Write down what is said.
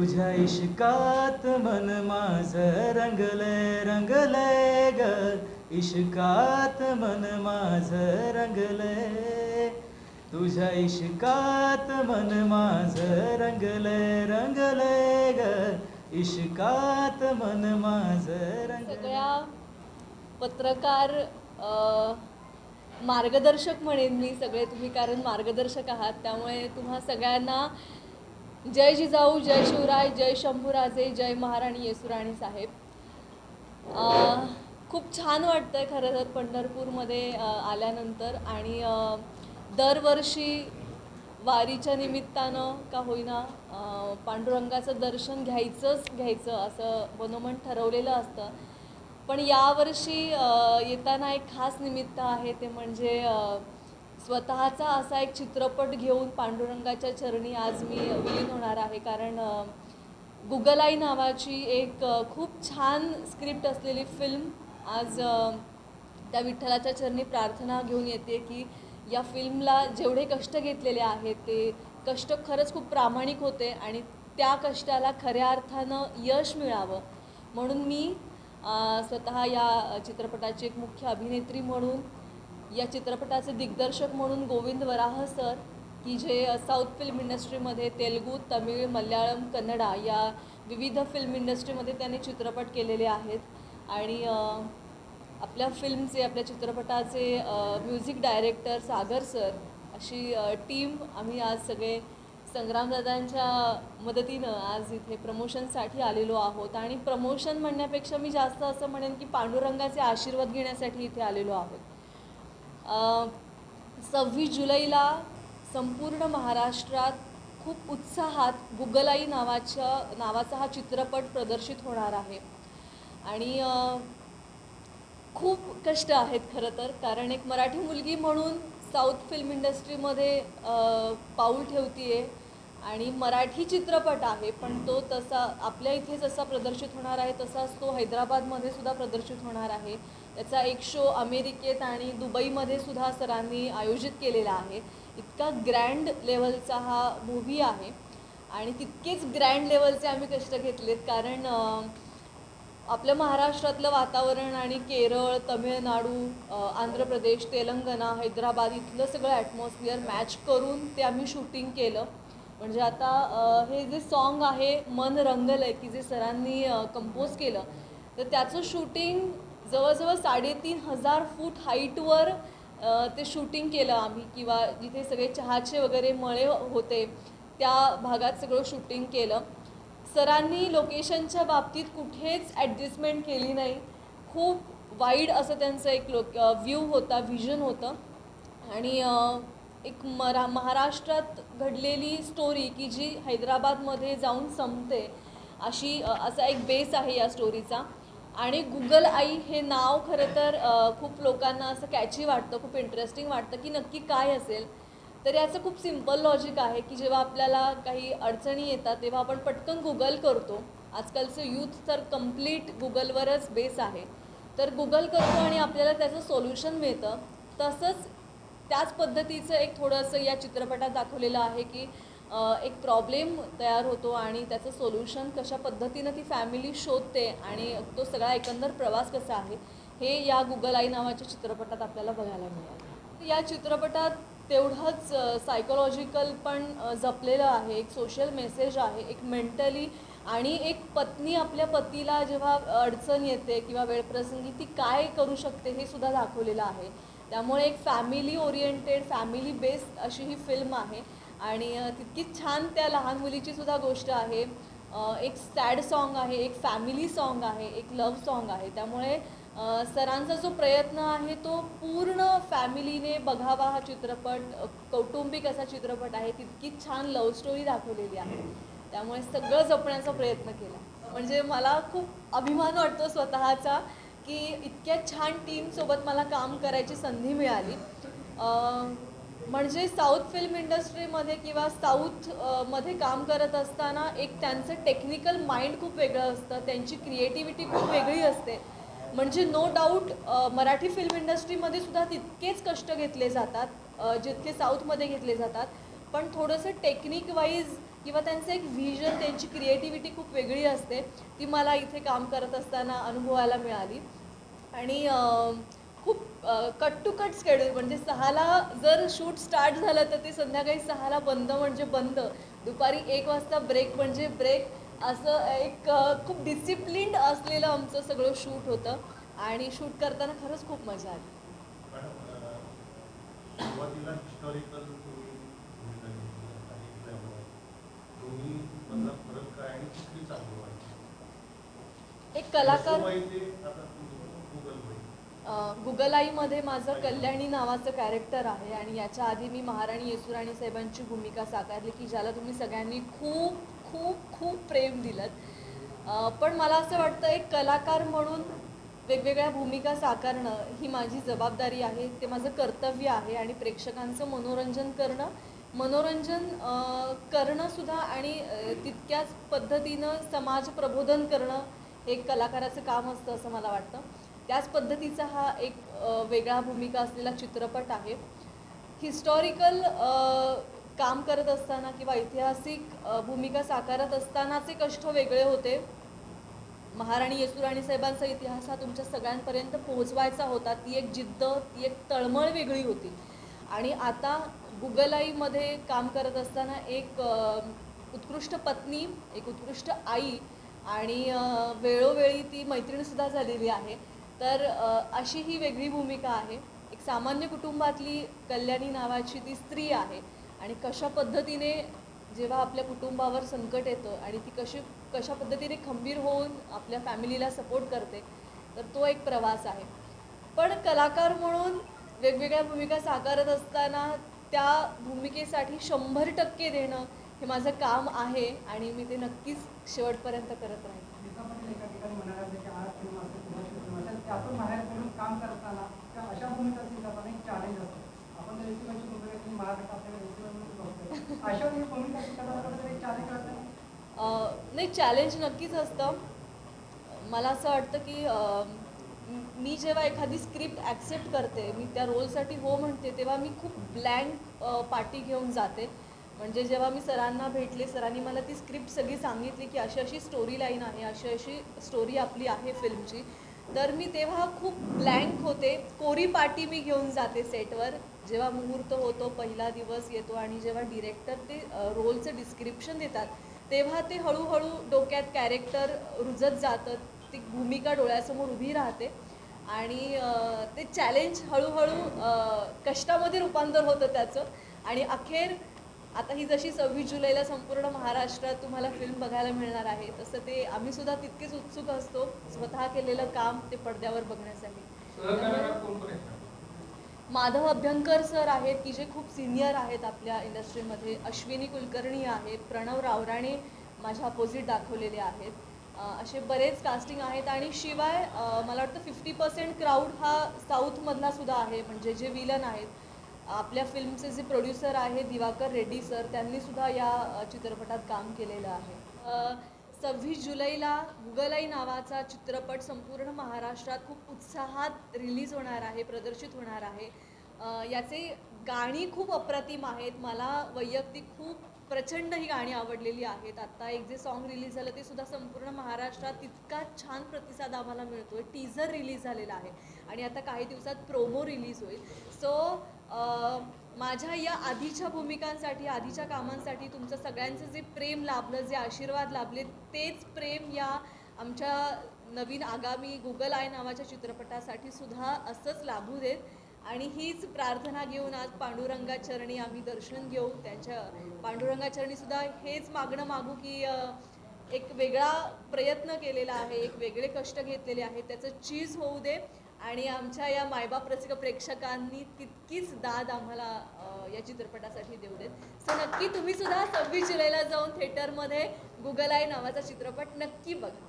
तुझ्या इश्कात मन माझ रंगलय रंगलय ग. इश्कात मन माझ रंगलय. तुझ्या इश्कात मन माझ रंगलय रंगलय ग. इश्कात मन माझ रंग सगळ्या पत्रकार मार्गदर्शक म्हणेन मी सगळे तुम्ही कारण मार्गदर्शक आहात. त्यामुळे तुम्हा सगळ्यांना जय जिजाऊ जय शिवराय जय शंभूराजे जय महाराणी येसुराणी साहेब. खूप छान वाटतं आहे खरं तर पंढरपूरमध्ये आल्यानंतर आणि दरवर्षी वारीच्या निमित्तानं का होईना पांडुरंगाचं दर्शन घ्यायचंच घ्यायचं असं मनोमन ठरवलेलं असतं. पण यावर्षी येताना एक खास निमित्त आहे ते म्हणजे स्वतःचा असा एक चित्रपट घेऊन पांडुरंगाच्या चरणी आज मी विलीन होणार आहे. कारण गुगलाई नावाची एक खूप छान स्क्रिप्ट असलेली फिल्म आज त्या विठ्ठलाच्या चरणी प्रार्थना घेऊन येते की या फिल्मला जेवढे कष्ट घेतलेले आहेत ते कष्ट खरंच खूप प्रामाणिक होते आणि त्या कष्टाला खऱ्या अर्थानं यश मिळावं. म्हणून मी स्वतः या चित्रपटाची एक मुख्य अभिनेत्री म्हणून या चित्रपटाचे दिग्दर्शक म्हणून गोविंद वराह सर की जे साऊथ फिल्म इंडस्ट्रीमध्ये तेलगू तमिळ मल्याळम कन्नडा या विविध फिल्म इंडस्ट्रीमध्ये त्यांनी चित्रपट केलेले आहेत. आणि आपल्या फिल्मचे आपल्या चित्रपटाचे म्युझिक डायरेक्टर सागर सर अशी टीम आम्ही आज सगळे संग्रामदादांच्या मदतीनं आज इथे प्रमोशनसाठी आलेलो आहोत. आणि प्रमोशन म्हणण्यापेक्षा मी जास्त असं म्हणेन की पांडुरंगाचे आशीर्वाद घेण्यासाठी इथे आलेलो आहोत. सव्वीस जुलैला संपूर्ण महाराष्ट्रात खूप उत्साहात गुगलाई नावाच्या नावाचा हा चित्रपट प्रदर्शित होणार आहे. आणि खूप कष्ट आहेत खरं तर कारण एक मराठी मुलगी म्हणून साऊथ फिल्म इंडस्ट्रीमध्ये पाऊल ठेवती आहे आणि मराठी चित्रपट आहे पण तो तसा आपल्या इथे जसा प्रदर्शित होणार आहे तसाच तो हैदराबादमध्ये सुद्धा प्रदर्शित होणार आहे. त्याचा एक शो अमेरिकेत आणि दुबईमध्ये सुद्धा सरांनी आयोजित केलेला आहे. इतका ग्रँड लेवलचा हा मूव्ही आहे. आणि तितकेच ग्रँड लेवलचे आम्ही कष्ट घेतलेत कारण आपल्या महाराष्ट्रातलं वातावरण आणि केरळ तमिळनाडू आंध्र प्रदेश तेलंगणा हैदराबाद इथलं सगळं ॲटमॉस्फिअर मॅच करून ते आम्ही शूटिंग केलं. म्हणजे आता हे जे सॉन्ग आहे मन रंगलंय की जे सरांनी कंपोज केलं तर त्याचं शूटिंग जवळजवळ साडेतीन हजार फूट हाईटवर ते शूटिंग केलं आम्ही. किंवा जिथे सगळे चहाचे वगैरे मळे होते त्या भागात सगळं शूटिंग केलं. सरांनी लोकेशनच्या बाबतीत कुठेच ॲडजस्टमेंट केली नाही. खूप वाईड असं त्यांचं एक लोक व्ह्यू होता व्हिजन होतं. आणि एक मरा महाराष्ट्रात घडलेली स्टोरी की जी हैदराबादमध्ये जाऊन संपते अशी असा एक बेस आहे या स्टोरीचा आणि गुगल आई हे नाव खरं तर खूप लोकांना असं कॅची वाटतं खूप इंटरेस्टिंग वाटतं की नक्की काय असेल. तर याचं खूप सिंपल लॉजिक आहे की जेव्हा आपल्याला काही अडचणी येतात तेव्हा आपण पटकन गुगल करतो. आजकालचं यूथ तर कंप्लीट गुगलवरच बेस आहे. तर गुगल करतो आणि आपल्याला त्याचं सोल्युशन मिळतं. तसंच त्याच पद्धतीचं एक थोडंसं या चित्रपटात दाखवलेलं आहे की एक प्रॉब्लेम तयार होतो आणि त्याचं सोल्युशन कशा पद्धतीनं ती फॅमिली शोधते आणि तो सगळा एकंदर प्रवास कसा आहे हे या गुगल आई नावाच्या चित्रपटात आपल्याला बघायला मिळालं. या चित्रपटात तेवढंच सायकोलॉजिकल पण जपलेलं आहे एक सोशल मेसेज आहे एक मेंटली आणि एक पत्नी आपल्या पतीला जेव्हा अडचण येते किंवा वेळप्रसंगी ती काय करू शकते हे सुद्धा दाखवलेलं आहे. त्यामुळे एक फॅमिली ओरिएंटेड फॅमिली बेस्ड अशी ही फिल्म आहे. आणि तितकी तितकीच छान त्या लहान मुलीची सुद्धा गोष्ट आहे. एक सॅड सॉन्ग आहे एक फॅमिली सॉन्ग आहे एक लव्ह सॉन्ग आहे. त्यामुळे सरांचा जो प्रयत्न आहे तो पूर्ण फॅमिलीने बघावा हा चित्रपट कौटुंबिक असा चित्रपट आहे. तितकीच छान लव्ह स्टोरी दाखवलेली आहे. त्यामुळे सगळं जपण्याचा प्रयत्न केला. म्हणजे मला खूप अभिमान वाटतो स्वतःचा. की इतक्या छान टीमसोबत मला काम करायची संधी मिळाली. म्हणजे साऊथ फिल्म इंडस्ट्रीमध्ये किंवा साऊथमध्ये काम करत असताना एक त्यांचं टेक्निकल माइंड खूप वेगळं असतं. त्यांची क्रिएटिव्हिटी खूप वेगळी असते. म्हणजे नो डाऊट मराठी फिल्म इंडस्ट्रीमध्ये सुद्धा तितकेच कष्ट घेतले जातात जितके साऊथमध्ये घेतले जातात. पण थोडंसं टेक्निक वाईज किंवा त्यांचं एक व्हिजन त्यांची क्रिएटिव्हिटी खूप वेगळी असते. ती मला इथे काम करत असताना अनुभवायला मिळाली. आणि खूप कट टू कट स्केड्यूल म्हणजे सहाला जर शूट स्टार्ट झालं तर ते संध्याकाळी सहाला बंद म्हणजे बंद. दुपारी एक वाजता ब्रेक म्हणजे ब्रेक असं एक खूप डिसिप्लिन्ड असलेलं आमचं सगळं शूट होतं. आणि शूट करताना खरंच खूप मजा आली. एक कलाकार येसुबाई ते आता तुम्ही गुगलबाई. अं, गुगल आईमध्ये माझं कल्याणी नावाचं कॅरेक्टर आहे आणि याच्या आधी मी महाराणी येसुराणी साहेबांची भूमिका साकारली की ज्याला तुम्ही सगळ्यांनी खूप खूप खूप प्रेम दिलं पण मला असं वाटतं एक कलाकार म्हणून वेगवेगळ्या भूमिका साकारणं ही माझी जबाबदारी आहे ते माझं कर्तव्य आहे आणि प्रेक्षकांचं मनोरंजन करणं. मनोरंजन करणंसुद्धा आणि तितक्याच पद्धतीनं समाज प्रबोधन करणं हे कलाकाराचं काम असतं असं मला वाटतं. त्याच पद्धतीचा हा एक वेगळा भूमिका असलेला चित्रपट आहे. हिस्टॉरिकल काम करत असताना किंवा ऐतिहासिक भूमिका साकारत असतानाचे कष्ट वेगळे होते. महाराणी येसुराणी साहेबांचा इतिहास हा तुमच्या सगळ्यांपर्यंत पोहोचवायचा होता. ती एक जिद्द ती एक तळमळ वेगळी होती. आणि आता गुगलाईमध्ये काम करत असताना एक उत्कृष्ट पत्नी एक उत्कृष्ट आई आणि वेळोवेळी ती मैत्रीणसुद्धा झालेली आहे. तर अशी ही वेगळी भूमिका आहे. एक सामान्य कुटुंबातली कल्याणी नावाची ती स्त्री आहे आणि कशा पद्धतीने जेव्हा आपल्या कुटुंबावर संकट येतं आणि ती कशी कशा पद्धतीने खंबीर होऊन आपल्या फॅमिलीला सपोर्ट करते तर तो एक प्रवास आहे. पण कलाकार म्हणून वेगवेगळ्या भूमिका साकारत असताना त्या भूमिकेसाठी शंभर टक्के देणं हे माझं काम आहे आणि मी ते नक्कीच शेवटपर्यंत करत राहीन गीता पाटील एका ठिकाणी म्हणाले होते की हा फिल्म असेल तुम्हाला फिल्म असेल त्यातून बाहेर पडून काम करताना त्या अशा भूमिका जाताना एक चॅलेंज असतो. आपण जर रेसिपीची भूमिका केली महाराष्ट्रात आपल्याला रेसिपी म्हणून बघतोय अशा वेळी भूमिका स्वीकारताना कुठेतरी एक चॅलेंज असतं नाही चॅलेंज नक्कीच असतं. मला असं वाटतं की मी जेव्हा एखादी स्क्रिप्ट ॲक्सेप्ट करते मी त्या रोलसाठी हो म्हणते तेव्हा मी खूप ब्लँक पार्टी घेऊन जाते. म्हणजे जेव्हा मी सरांना भेटले सरांनी मला ती स्क्रिप्ट सगळी सांगितली की अशी अशी स्टोरी लाईन आहे अशी अशी स्टोरी आपली आहे फिल्मची. तर मी तेव्हा खूप ब्लँक होते. कोरी पाटी मी घेऊन जाते सेटवर जेव्हा मुहूर्त होतो पहिला दिवस येतो आणि जेव्हा डिरेक्टर ते रोलचं डिस्क्रिप्शन देतात तेव्हा ते हळूहळू डोक्यात कॅरेक्टर रुजत जातं. ती भूमिका डोळ्यासमोर उभी राहते. आणि ते चॅलेंज हळूहळू कष्टामध्ये रूपांतर होतं त्याचं. आणि अखेर आता ही जशी सव्वीस जुलैला संपूर्ण महाराष्ट्रात तुम्हाला फिल्म बघायला मिळणार आहे तसं ते आम्ही सुद्धा तितकेच उत्सुक असतो स्वतः केलेलं काम ते पडद्यावर बघण्यासाठी? माधव अभ्यंकर सर आहेत की जे खूप सिनियर आहेत आपल्या इंडस्ट्रीमध्ये अश्विनी कुलकर्णी आहेत प्रणव रावराणे माझ्या अपोजिट दाखवलेले आहेत. असे बरेच कास्टिंग आहेत आणि शिवाय मला वाटतं फिफ्टी पर्सेंट क्राऊड हा साऊथमधला सुद्धा आहे म्हणजे जे विलन आहेत आपल्या फिल्मचे जे प्रोड्युसर आहे दिवाकर रेड्डी सर त्यांनी सुद्धा या चित्रपटात काम केलेलं आहे. सव्वीस जुलैला गुगलाई नावाचा चित्रपट संपूर्ण महाराष्ट्रात खूप उत्साहात रिलीज होणार आहे प्रदर्शित होणार आहे. याचे गाणी खूप अप्रतिम आहेत. मला वैयक्तिक खूप प्रचंड ही गाणी आवडलेली आहेत. आत्ता एक जे सॉन्ग रिलीज झालं ते सुद्धा संपूर्ण महाराष्ट्रात तितका छान प्रतिसाद आम्हाला मिळतो आहे टीझर रिलीज झालेला आहे. आणि आता काही दिवसात प्रोमो रिलीज होईल. सो माझ्या या आधीच्या भूमिकांसाठी आधीच्या कामांसाठी तुमचं सगळ्यांचं जे प्रेम लाभलं जे आशीर्वाद लाभले तेच प्रेम या आमच्या नवीन आगामी गुगल आय नावाच्या चित्रपटासाठी सुद्धा असंच लाभू देत. आणि हीच प्रार्थना घेऊन आज पांडुरंगाचरणी आम्ही दर्शन घेऊ. त्यांच्या पांडुरंगाचरणी सुद्धा हेच मागणं मागू की एक वेगळा प्रयत्न केलेला आहे एक वेगळे कष्ट घेतलेले आहेत. त्याचं चीज होऊ दे. आणि आमच्या या मायबाप रसिक प्रेक्षकांनी तितकीच दाद आम्हाला या चित्रपटासाठी देऊ देत. सो नक्की तुम्ही सुद्धा सव्वीस जुलैला जाऊन थिएटरमध्ये गुगल आय नावाचा चित्रपट नक्की बघा.